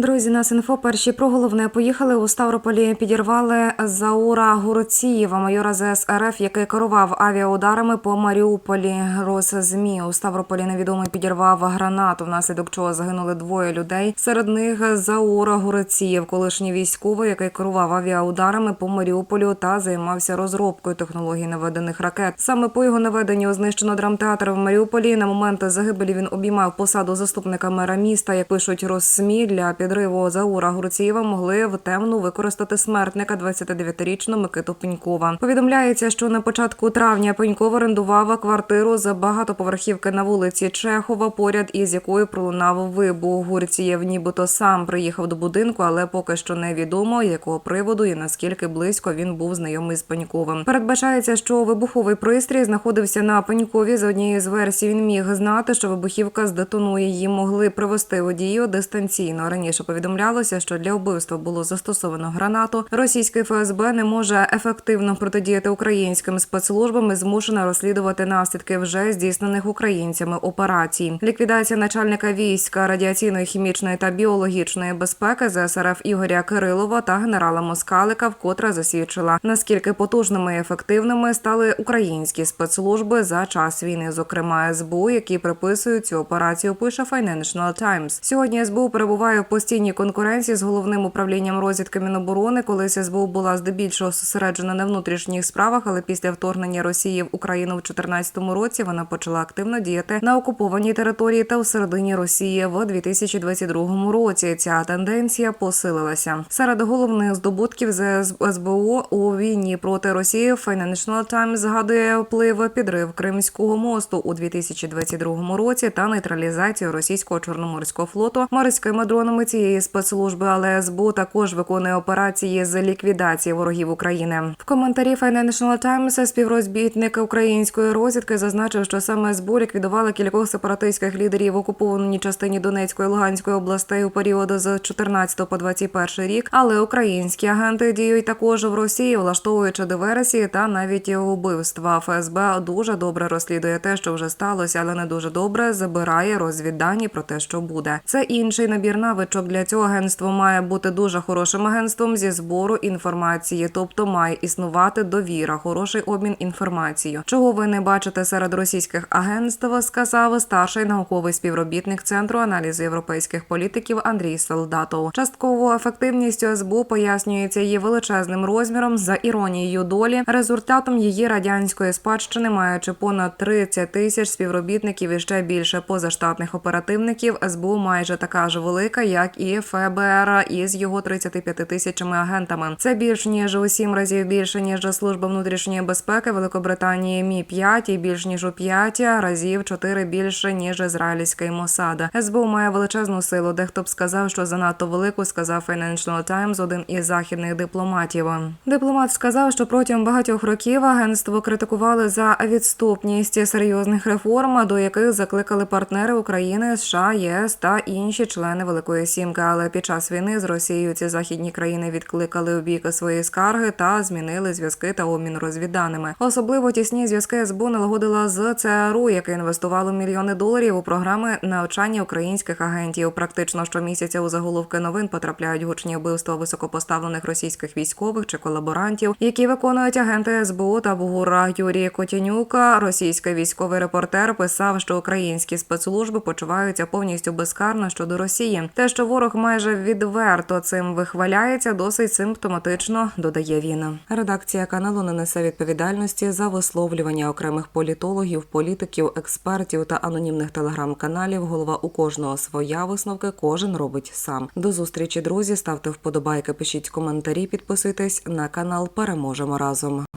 Друзі, нас інфо перші про головне поїхали у Ставрополі. Підірвали Заура Гуруцієва, майора ЗС РФ, який керував авіаударами по Маріуполі. Росзмі у Ставрополі невідомий підірвав гранату, внаслідок чого загинули двоє людей. Серед них Заура Гуруцієв, колишній військовий, який керував авіаударами по Маріуполю та займався розробкою технологій наведених ракет. Саме по його наведенню знищено драмтеатр в Маріуполі. На момент загибелі він обіймав посаду заступника мера міста. Як пишуть Росмі, для підриву Заура Гурцієва могли в темну використати смертника 29-річного Микиту Пенькова. Повідомляється, що на початку травня Пеньков орендував квартиру за багатоповерхівки на вулиці Чехова, поряд із якою пролунав вибух. Гурцієв нібито сам приїхав до будинку, але поки що невідомо якого приводу і наскільки близько він був знайомий з Пеньковим. Передбачається, що вибуховий пристрій знаходився на Пенькові. За однією з версій він міг знати, що вибухівка здетонує. Її могли привести водію дистанційно. Раніше повідомлялося, що для вбивства було застосовано гранату. Російський ФСБ не може ефективно протидіяти українським спецслужбам і змушена розслідувати наслідки вже здійснених українцями операцій. Ліквідація начальника війська радіаційної, хімічної та біологічної безпеки ЗСРФ Ігоря Кирилова та генерала Москалика вкотре засвідчила наскільки потужними і ефективними стали українські спецслужби за час війни, зокрема СБУ, які приписують цю операцію. Пише Financial Times. Сьогодні СБУ перебуває в постійній конкуренції з головним управлінням розвідки Міноборони. Колись СБУ була здебільшого зосереджена на внутрішніх справах, але після вторгнення Росії в Україну в 2014 році вона почала активно діяти на окупованій території та у середині Росії в 2022 році. Ця тенденція посилилася. Серед головних здобутків з СБУ у війні проти Росії Financial Times згадує вплив підрив Кримського мосту у 2022 році та нейтралізацію російського чорноморського флоту морськими дронами цієї спецслужби. Але СБУ також виконує операції з ліквідації ворогів України. В коментарі Financial Times співрозбітник української розвідки зазначив, що саме СБУ ліквідували кількох сепаратистських лідерів в окупованій частині Донецької і Луганської областей у період з 14 по 21 рік. Але українські агенти діють також в Росії, влаштовуючи диверсії та навіть убивства. ФСБ дуже добре розслідує те, що вже сталося, але не дуже добре забирає розвіддані про те, що буде. Це інший набір навичок. Для цього агентство має бути дуже хорошим агентством зі збору інформації, тобто має існувати довіра, хороший обмін інформацією. Чого ви не бачите серед російських агентств, сказав старший науковий співробітник центру аналізу європейських політиків Андрій Солдатов. Частково ефективністю СБУ пояснюється її величезним розміром за іронією долі, результатом її радянської спадщини, маючи понад 30 тисяч співробітників і ще більше позаштатних оперативників. СБУ майже така ж велика, як і ФБР із його 35 тисячами агентами. Це більш ніж у сім разів більше ніж служба внутрішньої безпеки Великобританії Мі 5 і більш ніж у 5 разів 4 більше ніж ізраїльська Мосада. СБУ має величезну силу. Дехто б сказав, що занадто велику, сказав Financial Times, один із західних дипломатів. Дипломат сказав, що протягом багатьох років агентство критикували за відступність серйозних реформ, до яких закликали партнери України, США, ЄС та інші члени Великої Сімки. Але під час війни з Росією ці західні країни відкликали у бік свої скарги та змінили зв'язки та обмін розвідданими. Особливо тісні зв'язки СБУ налагодила з ЦРУ, яке інвестувало мільйони доларів у програми навчання українських агентів. Практично щомісяця у заголовки новин потрапляють гучні вбивства високопоставлених російських військових чи колаборантів, які виконують агенти СБУ та Бугура Юрій Котянюка. Російський військовий репортер писав, що українські спецслужби почуваються повністю безкарно щодо Росії. Те, що ворог майже відверто цим вихваляється, досить симптоматично додає він. Редакція каналу не несе відповідальності за висловлювання окремих політологів, політиків, експертів та анонімних телеграм-каналів. Голова у кожного своя висновки, кожен робить сам. До зустрічі, друзі. Ставте вподобайки, пишіть коментарі, підписуйтесь на канал. Переможемо разом.